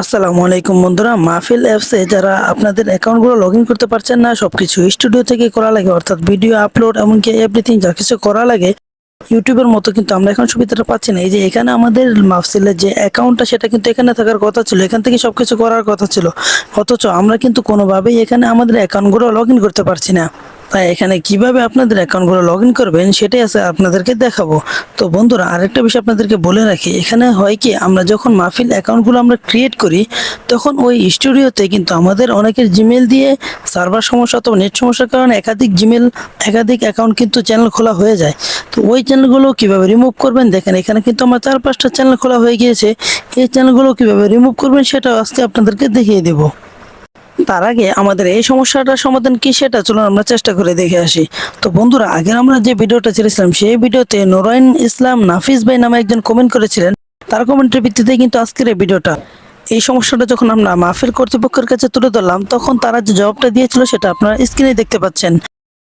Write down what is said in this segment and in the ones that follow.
আসসালামু আলাইকুম বন্ধুরা, মাহফিল অ্যাপসে যারা আপনাদের অ্যাকাউন্টগুলো লগ ইন করতে পারছেন না, সবকিছু স্টুডিও থেকে করা লাগে, অর্থাৎ ভিডিও আপলোড এমনকি এভরিথিং যা কিছু করা লাগে ইউটিউবের মতো কিন্তু আমরা এখন সুবিধাটা পাচ্ছি না। এই যে এখানে আমাদের মাহফিলের যে অ্যাকাউন্টটা সেটা কিন্তু এখানে থাকার কথা ছিল, এখান থেকে সব কিছু করার কথা ছিল। অথচ আমরা কিন্তু কোনোভাবেই এখানে আমাদের অ্যাকাউন্টগুলো লগ ইন করতে পারছি না। তাই এখানে কীভাবে আপনাদের অ্যাকাউন্টগুলো লগ ইন করবেন সেটাই আছে আপনাদেরকে দেখাবো। তো বন্ধুরা, আরেকটা বিষয় আপনাদেরকে বলে রাখি, এখানে হয় কি, আমরা যখন মাহফিল অ্যাকাউন্টগুলো আমরা ক্রিয়েট করি, তখন ওই স্টুডিওতে কিন্তু আমাদের অনেকের জিমেল দিয়ে সার্ভার সমস্যা অথবা নেট সমস্যার কারণে একাধিক জিমেল একাধিক অ্যাকাউন্ট কিন্তু চ্যানেল খোলা হয়ে যায়। তো ওই চ্যানেলগুলো কীভাবে রিমুভ করবেন? দেখেন, এখানে কিন্তু আমার চার পাঁচটা চ্যানেল খোলা হয়ে গিয়েছে। এই চ্যানেলগুলো কীভাবে রিমুভ করবেন সেটা আজকে আপনাদেরকে দেখিয়ে দেবো। তার আগে আমাদের এই সমস্যাটার সমাধান কি সেটা চলুন আমরা চেষ্টা করে দেখে আসি। তো বন্ধুরা, আগের আমরা যে ভিডিওটা ছেড়েছিলাম, সেই ভিডিওতে নোরাইন ইসলাম নাফিস ভাই নামে একজন কমেন্ট করেছিলেন। তার কমেন্টের ভিত্তিতে কিন্তু আজকের এই ভিডিওটা। এই সমস্যাটা যখন আমরা মাহফিল কর্তৃপক্ষের কাছে তুলে ধরলাম, তখন তারা যে জবাবটা দিয়েছিল সেটা আপনারা স্ক্রিনে দেখতে পাচ্ছেন।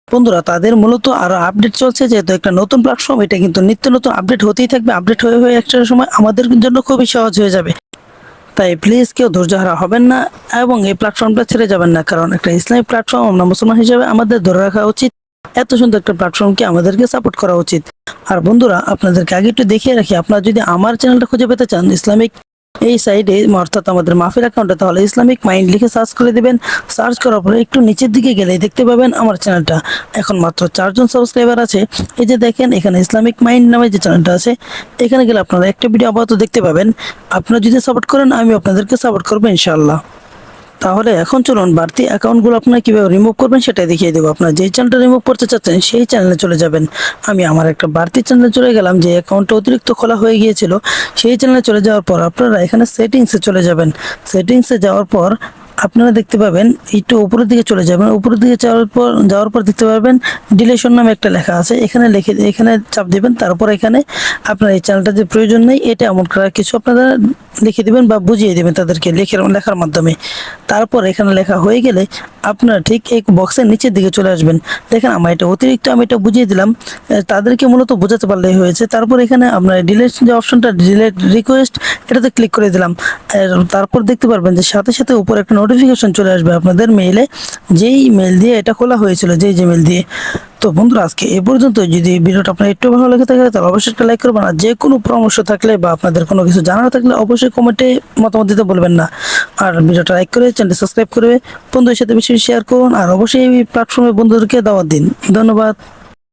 বন্ধুরা, তাদের মূলত আরও আপডেট চলছে, যেহেতু একটা নতুন প্ল্যাটফর্ম এটা কিন্তু নিত্য নতুন আপডেট হতেই থাকবে। আপডেট হয়ে হয়ে একটা সময় আমাদের জন্য খুবই সহজ হয়ে যাবে। তাই প্লিজ কেউ ধৈর্য হারা হবেন না এবং এই প্ল্যাটফর্মটা ছেড়ে যাবেন না, কারণ একটা ইসলামিক প্ল্যাটফর্ম আমরা মুসলমান হিসেবে আমাদের ধরে রাখা উচিত। এত সুন্দর একটা প্ল্যাটফর্মকে আমাদেরকে সাপোর্ট করা উচিত। আর বন্ধুরা, আপনাদেরকে আগে একটু দেখিয়ে রাখি, আপনারা যদি আমার চ্যানেলটা খুঁজে পেতে চান, ইসলামিক এই সাইডে অর্থাৎ আমাদের মাফির অ্যাকাউন্টে তাহলে ইসলামিক মাইন্ড লিখে সার্চ করে দেবেন। সার্চ করার পরে একটু নিচের দিকে গেলে দেখতে পাবেন আমার চ্যানেলটা এখন মাত্র চারজন সাবস্ক্রাইবার আছে। এই যে দেখেন, এখানে ইসলামিক মাইন্ড নামে যে চ্যানেলটা আছে, এখানে গেলে আপনারা একটা ভিডিও আপাতত দেখতে পাবেন। আপনারা যদি সাপোর্ট করেন আমি আপনাদেরকে সাপোর্ট করব ইনশাআল্লাহ। তাহলে এখন চলুন বাড়তি অ্যাকাউন্টগুলো আপনারা কীভাবে রিমুভ করবেন সেটাই দেখিয়ে দেবো। আপনার যেই চ্যানেলটা রিমুভ করতে চাচ্ছেন সেই চ্যানেলে চলে যাবেন। আমি আমার একটা বাড়তি চ্যানেলে চলে গেলাম, যে অ্যাকাউন্টটা অতিরিক্ত খোলা হয়ে গিয়েছিল, সেই চ্যানেলে চলে যাওয়ার পর আপনারা এখানে সেটিংসে চলে যাবেন। সেটিংসে যাওয়ার পর আপনারা দেখতে পাবেন, একটু উপরের দিকে চলে যাবেন। উপরের দিকে যাওয়ার পর যাওয়ার পর দেখতে পাবেন ডিলেশন নামে একটা লেখা আছে। এখানে লিখে, এখানে চাপ দেবেন, তারপর এখানে আপনার এই চ্যানেলটা যে প্রয়োজন নেই, এটা এমন করার কিছু আপনারা লিখে দেবেন বা বুঝিয়ে দেবেন তাদেরকে লেখার লেখার মাধ্যমে। তারপর এখানে লেখা হয়ে গেলে আপনারা ঠিক এই বক্সের নিচের দিকে চলে আসবেন। দেখেন আমার এটা অতিরিক্ত, আমি এটা বুঝিয়ে দিলাম। তাদেরকে মূলত বোঝাতে পারলেই হয়েছে। তারপর এখানে আপনার ডিলেট যে অপশনটা ডিলেট রিকোয়েস্ট এটাতে ক্লিক করে দিলাম। তারপর দেখতে পারবেন যে সাথে সাথে উপরে একটা নোটিফিকেশন চলে আসবে আপনাদের মেইলে যেই মেল দিয়ে এটা খোলা হয়েছিল, যেই যে মেল দিয়ে। তো বন্ধুরা, আজকে এ পর্যন্ত। যদি ভিডিওটা আপনার একটু ভালো লেগে থাকে, তাহলে অবশ্যই একটা লাইক করবেন। আর যে কোনো পরামর্শ থাকলে বা আপনাদের কোনো কিছু জানানো থাকলে অবশ্যই কমেন্টে মতামত দিতে বলবেন না। আর ভিডিওটা লাইক করে চ্যানেলটি সাবস্ক্রাইব করে, বন্ধুদের সাথে বেশি শেয়ার করুন। আর অবশ্যই এই প্ল্যাটফর্মে বন্ধুদেরকে দাওয়াত দিন। ধন্যবাদ।